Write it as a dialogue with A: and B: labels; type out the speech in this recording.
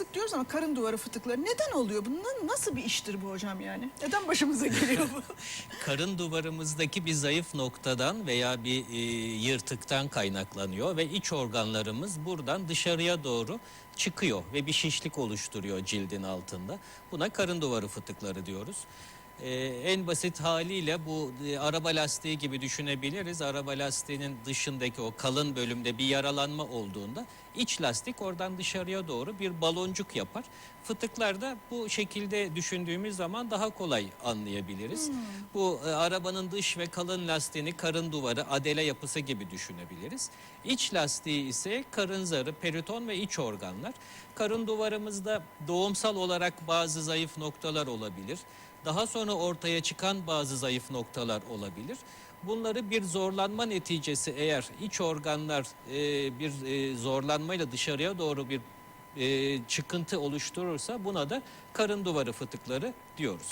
A: Fıtık diyoruz ama karın duvarı fıtıkları neden oluyor? Bu na- nasıl bir iştir bu hocam yani? Neden başımıza geliyor bu?
B: karın duvarımızdaki bir zayıf noktadan veya bir e, yırtıktan kaynaklanıyor ve iç organlarımız buradan dışarıya doğru çıkıyor ve bir şişlik oluşturuyor cildin altında. Buna karın duvarı fıtıkları diyoruz. E, en basit haliyle bu e, araba lastiği gibi düşünebiliriz. Araba lastiğinin dışındaki o kalın bölümde bir yaralanma olduğunda iç lastik oradan dışarıya doğru bir baloncuk yapar. Fıtıklar da bu şekilde düşündüğümüz zaman daha kolay anlayabiliriz. Bu e, arabanın dış ve kalın lastiğini karın duvarı, adele yapısı gibi düşünebiliriz. İç lastiği ise karın zarı, periton ve iç organlar. Karın duvarımızda doğumsal olarak bazı zayıf noktalar olabilir. Daha sonra ortaya çıkan bazı zayıf noktalar olabilir. Bunları bir zorlanma neticesi eğer iç organlar e, bir e, zorlanmayla dışarıya doğru bir e, çıkıntı oluşturursa buna da karın duvarı fıtıkları diyoruz.